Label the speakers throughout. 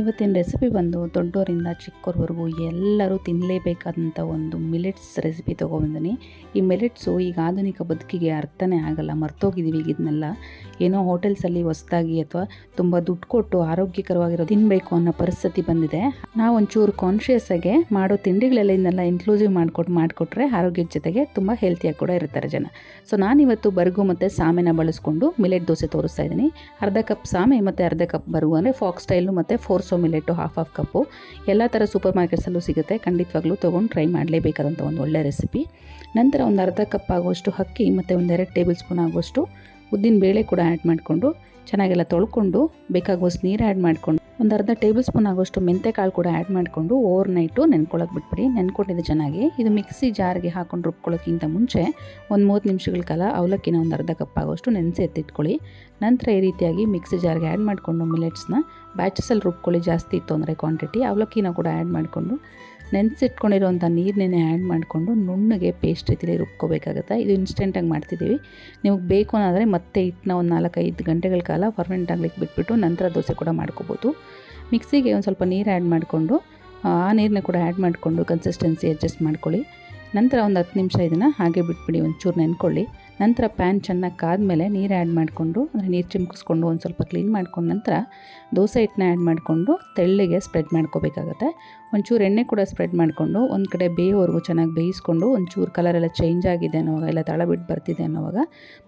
Speaker 1: ಇವತ್ತಿನ ರೆಸಿಪಿ ಬಂದು ದೊಡ್ಡವರಿಂದ ಚಿಕ್ಕೋರ್ವರೆಗೂ ಎಲ್ಲರೂ ತಿನ್ನಲೇಬೇಕಾದಂಥ ಒಂದು ಮಿಲೆಟ್ಸ್ ರೆಸಿಪಿ ತೊಗೊಬಂದಿನಿ ಈ ಮಿಲೆಟ್ಸು ಈಗ ಆಧುನಿಕ ಬದುಕಿಗೆ ಅರ್ಥನೇ ಆಗಲ್ಲ ಮರ್ತೋಗಿದ್ದೀವಿ ಈಗ ಇದನ್ನೆಲ್ಲ. ಏನೋ ಹೋಟೆಲ್ಸಲ್ಲಿ ಹೊಸ್ದಾಗಿ ಅಥವಾ ತುಂಬ ದುಡ್ಡು ಕೊಟ್ಟು ಆರೋಗ್ಯಕರವಾಗಿರೋ ತಿನ್ನಬೇಕು ಅನ್ನೋ ಪರಿಸ್ಥಿತಿ ಬಂದಿದೆ. ನಾವು ಒಂಚೂರು ಕಾನ್ಷಿಯಸ್ ಆಗಿ ಮಾಡೋ ತಿಂಡಿಗಳೆಲ್ಲ ಇದನ್ನೆಲ್ಲ ಇನ್ಕ್ಲೂಸಿವ್ ಮಾಡಿಕೊಟ್ಟು ಮಾಡಿಕೊಟ್ರೆ ಆರೋಗ್ಯದ ಜೊತೆಗೆ ತುಂಬ ಹೆಲ್ತಿಯಾಗಿ ಕೂಡ ಇರ್ತಾರೆ ಜನ. ಸೊ ನಾನಿವತ್ತು ಬರ್ಗು ಮತ್ತು ಸಾಮೆನ ಬಳಸ್ಕೊಂಡು ಮಿಲೆಟ್ ದೋಸೆ ತೋರಿಸ್ತಾ ಇದ್ದೀನಿ. ಅರ್ಧ ಕಪ್ ಸಾಮೆ ಮತ್ತು ಅರ್ಧ ಕಪ್ ಬರ್ಗು, ಅಂದರೆ ಫಾಕ್ ಸ್ಟೈಲು ಮತ್ತು ಫೋರ್ಸೋ ಮಿಲೆಟು ಹಾಫ್ ಹಾಫ್ ಕಪ್ಪು. ಎಲ್ಲ ಥರ ಸೂಪರ್ ಮಾರ್ಕೆಟ್ಸಲ್ಲೂ ಸಿಗುತ್ತೆ. ಖಂಡಿತವಾಗ್ಲೂ ತೊಗೊಂಡು ಟ್ರೈ ಮಾಡಲೇಬೇಕಾದಂಥ ಒಂದು ಒಳ್ಳೆ ರೆಸಿಪಿ. ನಂತರ ಒಂದು ಅರ್ಧ ಕಪ್ ಆಗುವಷ್ಟು ಅಕ್ಕಿ, ಮತ್ತು ಒಂದೆರಡು ಟೇಬಲ್ ಸ್ಪೂನ್ ಆಗುವಷ್ಟು ಉದ್ದಿನ ಬೇಳೆ ಕೂಡ ಆ್ಯಡ್ ಮಾಡಿಕೊಂಡು ಚೆನ್ನಾಗೆಲ್ಲ ತೊಳ್ಕೊಂಡು ಬೇಕಾಗುವಷ್ಟು ನೀರು ಆ್ಯಡ್ ಮಾಡಿಕೊಂಡು ಒಂದು ಅರ್ಧ ಟೇಬಲ್ ಸ್ಪೂನ್ ಆಗುವಷ್ಟು ಮೆಂತೆಕಾಳು ಕೂಡ ಆ್ಯಡ್ ಮಾಡಿಕೊಂಡು ಓವರ್ ನೈಟು ನೆನ್ಕೊಳ್ಳೋಕೆ ಬಿಟ್ಬಿಡಿ. ನೆನ್ಕೊಂಡಿದ್ದು ಚೆನ್ನಾಗಿ ಇದು ಮಿಕ್ಸಿ ಜಾರ್ಗೆ ಹಾಕೊಂಡು ರುಬ್ಕೊಳ್ಳೋಕ್ಕಿಂತ ಮುಂಚೆ ಒಂದು ಮೂವತ್ತು ನಿಮಿಷಗಳ ಕಾಲ ಅವಲಕ್ಕಿನ ಒಂದು ಅರ್ಧ ಕಪ್ ಆಗುವಷ್ಟು ನೆನೆಸಿ ಎತ್ತಿಟ್ಕೊಳ್ಳಿ. ನಂತರ ಈ ರೀತಿಯಾಗಿ ಮಿಕ್ಸಿ ಜಾರ್ಗೆ ಆ್ಯಡ್ ಮಾಡಿಕೊಂಡು ಮಿಲೆಟ್ಸ್ನ ಬ್ಯಾಚಸಲ್ಲಿ ರುಬ್ಕೊಳ್ಳಿ. ಜಾಸ್ತಿ ಇತ್ತು ಅಂದರೆ ಕ್ವಾಂಟಿಟಿ ಅವಲಕ್ಕಿನ ಕೂಡ ಆ್ಯಡ್ ಮಾಡಿಕೊಂಡು ನೆನೆಸಿಟ್ಕೊಂಡಿರುವಂಥ ನೀರನ್ನೇ ಆ್ಯಡ್ ಮಾಡಿಕೊಂಡು ನುಣ್ಣಗೆ ಪೇಸ್ಟ್ ರೀತಿಯಲ್ಲಿ ರುಬ್ಕೋಬೇಕಾಗುತ್ತೆ. ಇದು ಇನ್ಸ್ಟೆಂಟಾಗಿ ಮಾಡ್ತಿದ್ದೀವಿ. ನಿಮಗೆ ಬೇಕು ಅನ್ನೋದ್ರೆ ಮತ್ತೆ ಹಿಟ್ಟನ್ನ ಒಂದು ನಾಲ್ಕೈದು ಗಂಟೆಗಳ ಕಾಲ ಫರ್ಮೆಂಟ್ ಆಗ್ಲಿಕ್ಕೆ ಬಿಟ್ಬಿಟ್ಟು ನಂತರ ದೋಸೆ ಕೂಡ ಮಾಡ್ಕೋಬೋದು. ಮಿಕ್ಸಿಗೆ ಒಂದು ಸ್ವಲ್ಪ ನೀರು ಆ್ಯಡ್ ಮಾಡಿಕೊಂಡು, ಆ ನೀರನ್ನ ಕೂಡ ಆ್ಯಡ್ ಮಾಡಿಕೊಂಡು ಕನ್ಸಿಸ್ಟೆನ್ಸಿ ಅಡ್ಜಸ್ಟ್ ಮಾಡ್ಕೊಳ್ಳಿ. ನಂತರ ಒಂದು ಹತ್ತು ನಿಮಿಷ ಇದನ್ನು ಹಾಗೆ ಬಿಟ್ಬಿಡಿ, ಒಂಚೂರು ನೆನ್ಕೊಳ್ಳಿ. ನಂತರ ಪ್ಯಾನ್ ಚೆನ್ನಾಗಿ ಕಾದ್ಮೇಲೆ ನೀರು ಆ್ಯಡ್ ಮಾಡಿಕೊಂಡು, ಅಂದರೆ ನೀರು ಚಿಮ್ಕಿಸ್ಕೊಂಡು ಒಂದು ಸ್ವಲ್ಪ ಕ್ಲೀನ್ ಮಾಡ್ಕೊಂಡು ನಂತರ ದೋಸೆ ಹಿಟ್ಟನ್ನ ಆ್ಯಡ್ ಮಾಡಿಕೊಂಡು ತೆಳ್ಳಿಗೆ ಸ್ಪ್ರೆಡ್ ಮಾಡ್ಕೋಬೇಕಾಗತ್ತೆ. ಒಂಚೂರು ಎಣ್ಣೆ ಕೂಡ ಸ್ಪ್ರೆಡ್ ಮಾಡಿಕೊಂಡು ಒಂದು ಕಡೆ ಬೇಯೋವರೆಗೂ ಚೆನ್ನಾಗಿ ಬೇಯಿಸ್ಕೊಂಡು ಒಂಚೂರು ಕಲರ್ ಎಲ್ಲ ಚೇಂಜ್ ಆಗಿದೆ ಅನ್ನೋವಾಗ ಎಲ್ಲ ತಳ ಬಿಟ್ಟು ಬರ್ತಿದೆ ಅನ್ನೋವಾಗ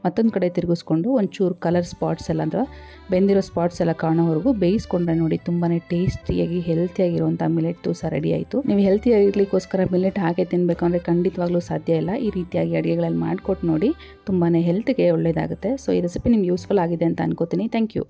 Speaker 1: ಮತ್ತೊಂದು ಕಡೆ ತಿರುಗಿಸ್ಕೊಂಡು ಒಂಚೂರು ಕಲರ್ ಸ್ಪಾಟ್ಸ್ ಎಲ್ಲ, ಅಂದ್ರೆ ಬೆಂದಿರೋ ಸ್ಪಾಟ್ಸ್ ಎಲ್ಲ ಕಾಣೋವರೆಗೂ ಬೇಯಿಸ್ಕೊಂಡ್ರೆ ನೋಡಿ ತುಂಬಾ ಟೇಸ್ಟಿಯಾಗಿ ಹೆಲ್ತಿಯಾಗಿರುವಂಥ ಮಿಲೆಟ್ ದೋಸೆ ರೆಡಿ ಆಯಿತು. ನೀವು ಹೆಲ್ತಿಯಾಗಿರ್ಲಿಕ್ಕೋಸ್ಕರ ಮಿಲೆಟ್ ಹಾಗೆ ತಿನ್ನಬೇಕು ಅಂದರೆ ಖಂಡಿತವಾಗ್ಲೂ ಸಾಧ್ಯ ಇಲ್ಲ. ಈ ರೀತಿಯಾಗಿ ಅಡುಗೆಗಳಲ್ಲಿ ಮಾಡಿಕೊಟ್ಟು ನೋಡಿ ತುಂಬಾ ಹೆಲ್ತ್ಗೆ ಒಳ್ಳೆಯದಾಗುತ್ತೆ ಸೊ ಈ ರೆಸಿಪಿ ನಿಮ್ಗೆ ಯೂಸ್ಫುಲ್ ಆಗಿದೆ ಅಂತ ಅನ್ಕೋತೀನಿ. Thank you